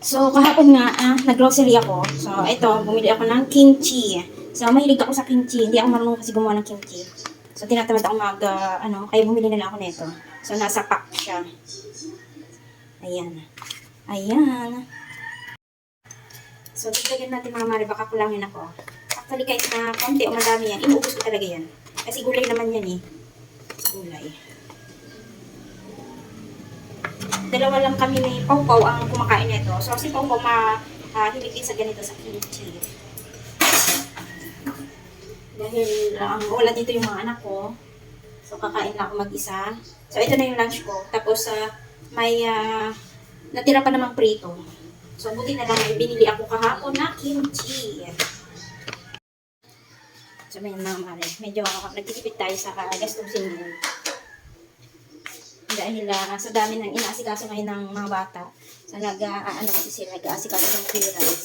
So, kahapon nga, ah, nag-grocery ako. So, ito, bumili ako ng kimchi. So, mahilig ako sa kimchi. Hindi ako marunong kasi gumawa ng kimchi. So, tinatamad ako mag, ah, ano, kaya bumili na lang ako nito. So, nasa pack siya. Ayan. Ayan. So, dagdagan natin mga mare, baka kulangin ako. Actually, kahit na konti o madami yan, inuubos ko talaga yan. Kasi gulay naman yan eh. Gulay. Dalawa lang kami ni Pau ang kumakain nito. So, si Pau ma, ah, din sa ganito sa kimchi. Dahil ah, ang wala dito yung mga anak ko. So, kakain lang ako mag-isa. So, ito na yung lunch ko. Tapos, ah, may ah, natira pa namang prito. So, buti na lang may binili ako kahapon na kimchi. So, may mga mare. Medyo nagtitipid tayo sa uh, gastusin. Dahil ah, sa dami ng inaasikaso ngayon ng mga bata. So, nag, ah, kasi sila, nag-aasikaso ng clearance.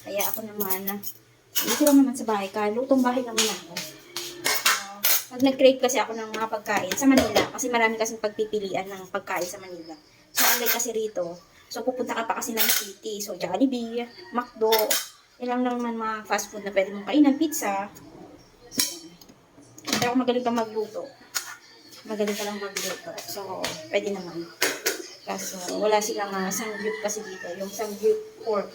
Kaya ako naman, ah, dito naman sa bahay ka, lutong bahay naman ako. Uh, pag nag-crave kasi ako ng mga pagkain sa Manila, kasi marami kasing pagpipilian ng pagkain sa Manila. So, unlike kasi rito, so pupunta ka pa kasi ng city. So, Jollibee, McDo, ilang lang naman mga fast food na pwede mong kainan, pizza. Pero ako magaling ka magluto. Magaling ka lang magluto. So, pwede naman. Kaso, wala silang uh, sangyup kasi dito. Yung sangyup pork.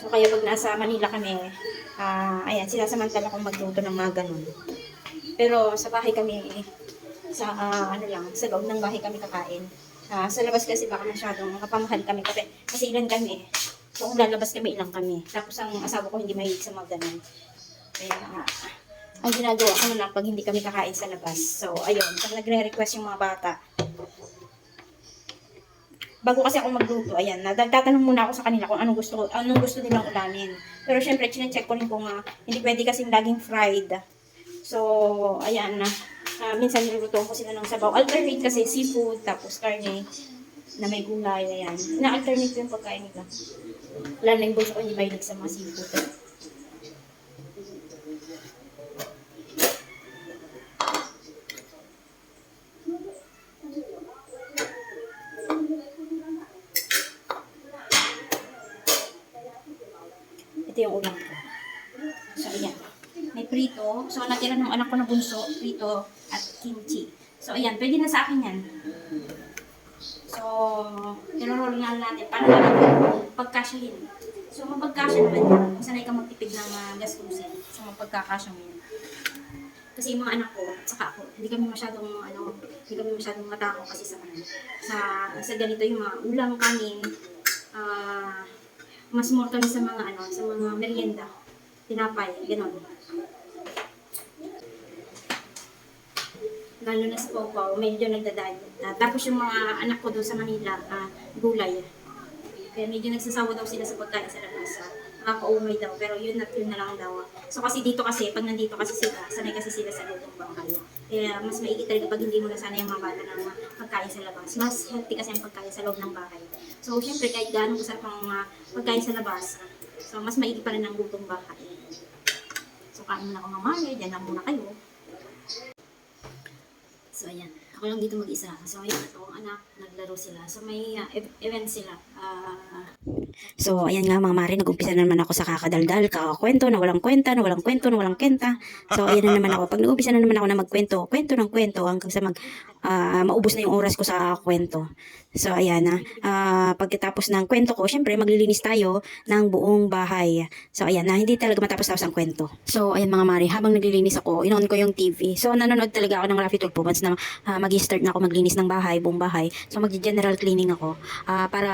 So, kaya pag nasa Manila kami, ah ayan, sinasamantala kong magluto ng mga ganun. Pero sa bahay kami, sa ah, ano lang, sa loob ng bahay kami kakain. Ah, sa labas kasi baka masyadong kapamahal kami kasi, kasi ilan kami. So, kung lalabas kami, ilang kami. Tapos ang asawa ko hindi mahilig sa mga ganun. Kaya, ah, ang ginagawa ko na pag hindi kami kakain sa labas. So, ayun, pag nagre-request yung mga bata, bago kasi ako magluto, ayan, nagtatanong muna ako sa kanila kung anong gusto, anong gusto nilang ulamin. Pero syempre, chinecheck ko rin kung ah, hindi pwede kasing laging fried. So, ayan na. Ah, minsan niluluto ko sila ng sabaw. Alternate kasi seafood, tapos karne na may gulay, ayan. Na-alternate yung pagkain nila. Wala na yung bunso ko, hindi mahilig sa mga seafood. Ito yung ulam ko. So, ayan. May prito. So, natira ng anak ko bunso, prito at kimchi. So, ayan. Pwede na sa akin yan. So, tinurol nga natin. Paano natin pagkasyahin? So, mapagkasya naman yan. Sanay ka magtipid ng uh, gastusin. So, mapagkakasya mo yan. Kasi yung mga anak ko, at saka ako, hindi kami masyadong, ano, hindi kami masyadong matako kasi sa sa, sa ganito yung mga ulam kanin, ah, mas more kami sa mga ano, sa mga merienda, tinapay, gano'n. Lalo na sa Pawpaw, medyo nagdadiet na. Tapos yung mga anak ko doon sa Manila, ah, gulay. Kaya medyo nagsasawa daw sila sa pagkain sa labas. ah, Nakaka-umay daw, pero yun at yun na lang daw. So kasi dito kasi, pag nandito kasi sila, sanay kasi sila sa lutong bahay. Kaya mas maigi talaga pag hindi mo nasanay ang mga bata ng pagkain sa labas. Mas healthy kasi ang pagkain sa loob ng bahay. So syempre kahit gaano masarap ang mga pagkain sa labas, so mas maigi pa rin ang lutong bahay. So kain muna ako mamaya, dyan lang muna kayo. So, ayan. Ako lang dito mag-isa. So, ayan. Ito ang anak. Naglaro sila. So, may uh, ev- event sila. Ah, so, ayan nga mga mare. Nag-umpisa na naman ako sa kakadaldal. Kakakwento na walang kwenta, na walang kwento, na walang kwenta. So, ayan na naman ako. Pag nag-umpisa na naman ako na magkwento, kwento ng kwento hanggang sa mag, ah, maubos na yung oras ko sa kwento. So, ayan na. Ah, pagkatapos ng kwento ko, syempre, maglilinis tayo ng buong bahay. So, ayan na. Hindi talaga matapos-tapos ang kwento. So, ayan mga mare. Habang naglilinis ako, inon ko yung TV. So, nanonood talaga ako ng Rafi Tulpo once na uh, mag-start na ako maglinis ng bahay, buong bahay. So, mag-general cleaning ako. ah, para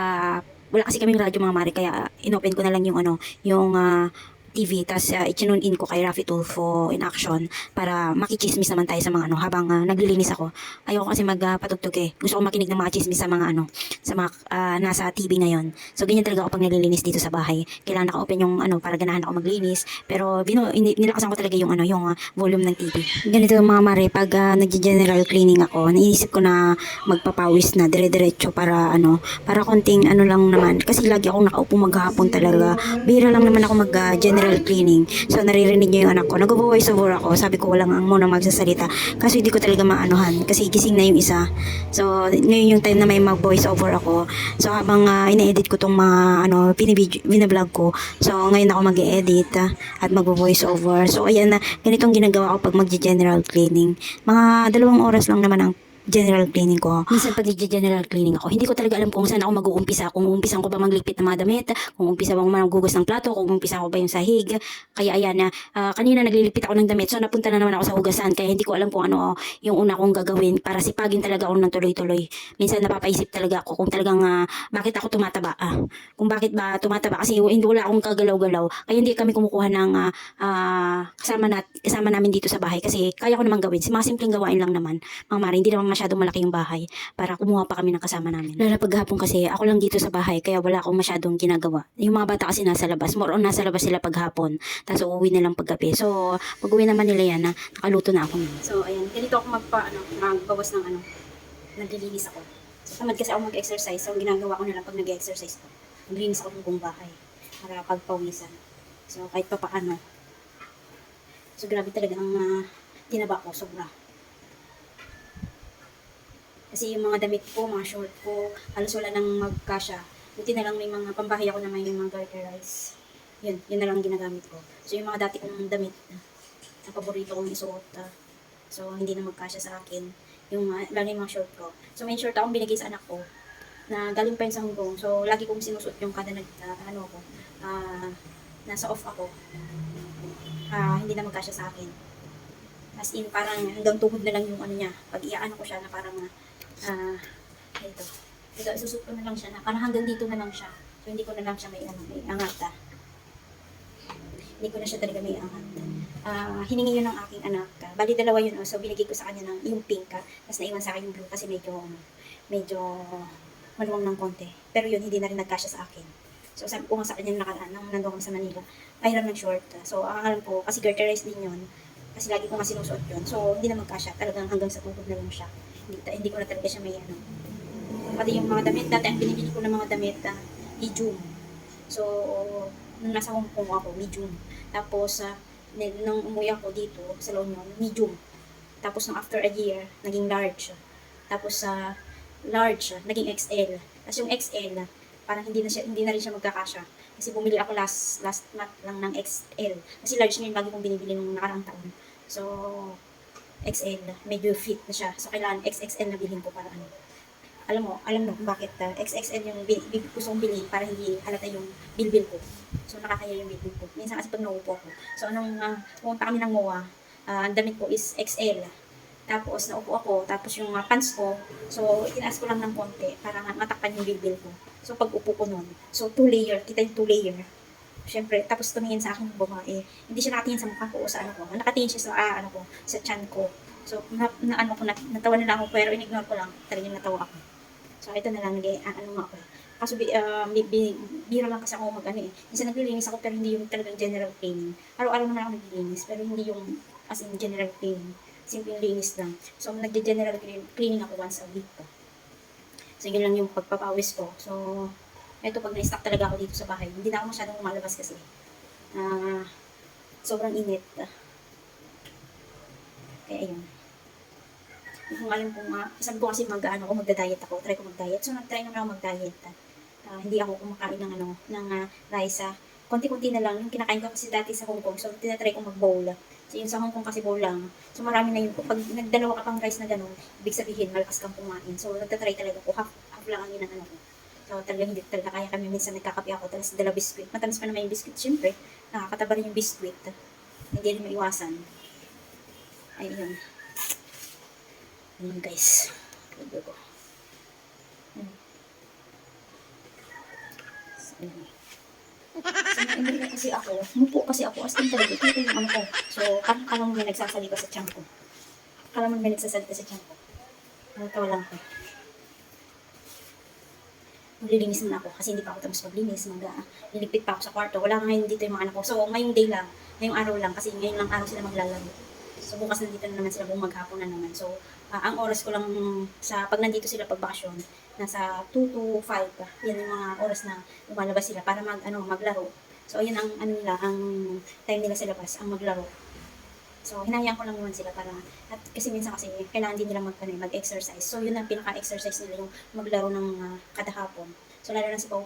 wala kasi kaming radyo mga mare kaya inopen ko na lang yung ano yung ah, TV tas uh, i-tune in ko kay Rafi Tulfo in action para makichismis naman tayo sa mga ano habang ah, naglilinis ako. Ayoko kasi magpatugtog eh. Gusto ko makinig ng mga chismis sa mga ano sa mga ah, nasa TV ngayon so ganyan talaga ako pag naglilinis dito sa bahay. Kailangan naka-open yung ano para ganahan ako maglinis. Pero bino, nilakasan ko talaga yung ano yung ah, volume ng TV ganito mga mare pag uh, nag-general cleaning ako naisip ko na magpapawis na dire-diretso para ano para konting ano lang naman. Kasi lagi akong nakaupo maghapon talaga. Bira lang naman ako mag-general nag-general cleaning. So, naririnig niyo yung anak ko. Nag-voice over ako. Sabi ko, walang ang muna magsasalita. Kasi hindi ko talaga maanuhan. Kasi gising na yung isa. So, ngayon yung time na may mag-voice over ako. So, habang uh, ina-edit ko tong mga, ano, binablog ko. So, ngayon ako mag-edit at mag-voice over. So, ayan na, ganitong ginagawa ko pag mag-general cleaning. Mga dalawang oras lang naman ang general cleaning ko. Minsan pag general cleaning ako, hindi ko talaga alam kung saan ako mag-uumpisa. Kung uumpisan ko ba magligpit ng mga damit, kung umpisa ba magugos ng plato, kung umpisa ko ba yung sahig. Kaya ayan na, ah, kanina naglilipit ako ng damit, so napunta na naman ako sa hugasan. Kaya hindi ko alam kung ano yung una kong gagawin para sipagin talaga ako ng tuloy-tuloy. Minsan napapaisip talaga ako kung talagang ah, bakit ako tumataba. Ah, kung bakit ba tumataba kasi hindi wala akong kagalaw-galaw. Kaya hindi kami kumukuha ng ah, kasama, nat, kasama namin dito sa bahay kasi kaya ko naman gawin. Mga simpleng gawain lang naman. Mga mari, hindi naman masyadong malaki yung bahay para kumuha pa kami ng kasama namin. Lalo paghapon kasi ako lang dito sa bahay kaya wala akong masyadong ginagawa. Yung mga bata kasi nasa labas. More on nasa labas sila paghapon. Tapos uuwi na lang paggabi. So, pag-uwi naman nila yan na nakaluto na ako. So, ayan. Ganito ako magpa, ano, magbawas ng ano, naglilinis ako. So, tamad kasi ako mag-exercise. So, ang ginagawa ko na lang pag nag-exercise ko, naglilinis ako ng buong bahay para pagpawisan. So, kahit pa paano. So, grabe talaga ang ah, tinaba ko. Sobra. Kasi yung mga damit ko, mga short ko, halos wala nang magkasya. Buti na lang may mga pambahay ako na may mga garterize. Yun, yun na lang ginagamit ko. So yung mga dati kong damit na paborito kong isuot. ah, so hindi na magkasya sa akin. Yung mga, lalo yung mga short ko. So may short akong binigay sa anak ko na galing pa yun sa Hong Kong. So lagi kong sinusuot yung kada nag, ah, ano ko, ah, nasa off ako. Ah, hindi na magkasya sa akin. As in, parang hanggang tuhod na lang yung ano niya. Pag iaano ko siya na parang, ah, ito. Ito, isusot ko na lang siya na, parang hanggang dito na lang siya. So, hindi ko na lang siya may, ano, may angata. Hindi ko na siya talaga may angata. Ah, hiningi yun ng aking anak. ah. Bali, dalawa yun. Oh. So, binigay ko sa kanya ng yung pink. ah. Tapos naiwan sa akin yung blue kasi medyo, medyo maluwang ng konti. Pero yun, hindi na rin nagkasya sa akin. So, sabi ko nga sa kanya nakaraan, nang nandun kami sa Manila, pahiram ng short. ah. So, ang alam ko, kasi garterized din yun. Kasi lagi ko nga sinusuot yun. So, hindi na magkasya. Talagang hanggang sa tuhod na lang siya. Hindi, ko na talaga siya may ano. Pati yung mga damit, dati ang binibili ko ng mga damit, uh, medium. So, nung nasa Hong Kong ako, medium. Tapos, uh, nung umuwi ako dito sa La medium. Tapos, nung after a year, naging large. Tapos, sa large, naging XL. Tapos yung XL, parang hindi na siya hindi na rin siya magkakasya. Kasi bumili ako last last month lang ng XL. Kasi large ngayon lagi kong binibili nung nakaraang taon. So, XL, medyo fit na siya. So, kailangan XXL na bilhin ko para ano. Alam mo, alam mo bakit uh, XXL yung bi- bi- gusto kong bilhin para hindi halata yung bilbil ko. So, nakakaya yung bilbil ko. Minsan kasi pag naupo ako. So, anong uh, pumunta kami ng MOA, ah, ang damit ko is XL. Tapos, naupo ako. Tapos, yung uh, pants ko, so, tinaas ko lang ng konti para ma- matakpan yung bilbil ko. So, pag upo ko nun, so, two layer, kita yung two layer. Siyempre, tapos tumingin sa akin yung babae. Hindi siya nakatingin sa mukha ko o sa ano ko. Nakatingin siya sa, ah, ano ko, sa chan ko. So, na, na ano ko, na, natawa na lang ako, pero in-ignore ko lang. Talagang natawa ako. So, ito na lang, nag, ah, ano nga ako. Kaso, uh, bi, bi, biro lang kasi ako mag, ano eh. Minsan naglilinis ako, pero hindi yung talagang general cleaning. Araw-araw naman ako naglilinis, pero hindi yung, as in, general cleaning. Simpleng linis lang. So, nagde-general clean- cleaning ako once a week. So, yun lang yung pagpapawis ko. So, ito pag na-stock talaga ako dito sa bahay. Hindi na ako masyadong lumalabas kasi. Ah, sobrang init. Kaya ayun. Hindi ko alam kung, uh, sabi ko kasi mag, ano, magda-diet ako. Try ko mag-diet. So, nag-try naman ako mag-diet. Ah, hindi ako kumakain ng, ano, ng ah, rice. ah. Konti-konti na lang. Yung kinakain ko kasi dati sa Hong Kong. So, tinatry ko mag-bowl. So, yun sa Hong Kong kasi bowl lang. So, marami na yun. Pag nagdalawa ka pang rice na gano'n, ibig sabihin, malakas kang kumain. So, nagtatry talaga ko. Half, half lang ang yun ang ano ko. So, talaga hindi talaga kaya kami minsan nagkakape ako. Tapos dala biscuit. Matamis pa naman yung biscuit. Siyempre, nakakataba rin yung biscuit. Hindi rin maiwasan. Ayun. Ayun guys. Lagay ko. Hmm. So, kasi ako. Mupo kasi ako. As in talaga. Ito yung ano ko. So, parang kalang may nagsasalita sa tiyan ko. Kalang may nagsasalita sa tiyan ko. Natawa lang ko maglilinis muna ako kasi hindi pa ako tapos maglinis. Mag, uh, nilipit pa ako sa kwarto. Wala nga ngayon dito yung mga anak ko. So, ngayong day lang, ngayong araw lang kasi ngayon lang araw sila maglalaro. So, bukas nandito na naman sila buong maghapon na naman. So, ah, ang oras ko lang sa pag nandito sila pag bakasyon, nasa 2 to 5. Yan yung mga oras na lumalabas sila para mag, ano, maglaro. So, ayun ang, ano nila, ang time nila sa labas, ang maglaro. So, hinahayaan ko lang naman sila para, at kasi minsan kasi, kailangan din nila mag, ano, mag-exercise. So, yun ang pinaka-exercise nila, yung maglaro ng ah, kada hapon. So, lalo na si Pau.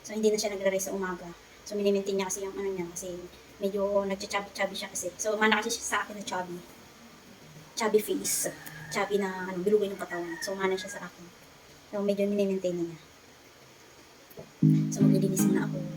So, hindi na siya naglaro sa umaga. So, minimaintain niya kasi yung ano niya, kasi medyo nagcha-chubby-chubby siya kasi. So, mana kasi siya sa akin na chubby. Chubby face. Chubby na, ano, bilugin yung katawan. So, mana siya sa akin. So, medyo minimaintain na niya. So, maglilinis muna ako.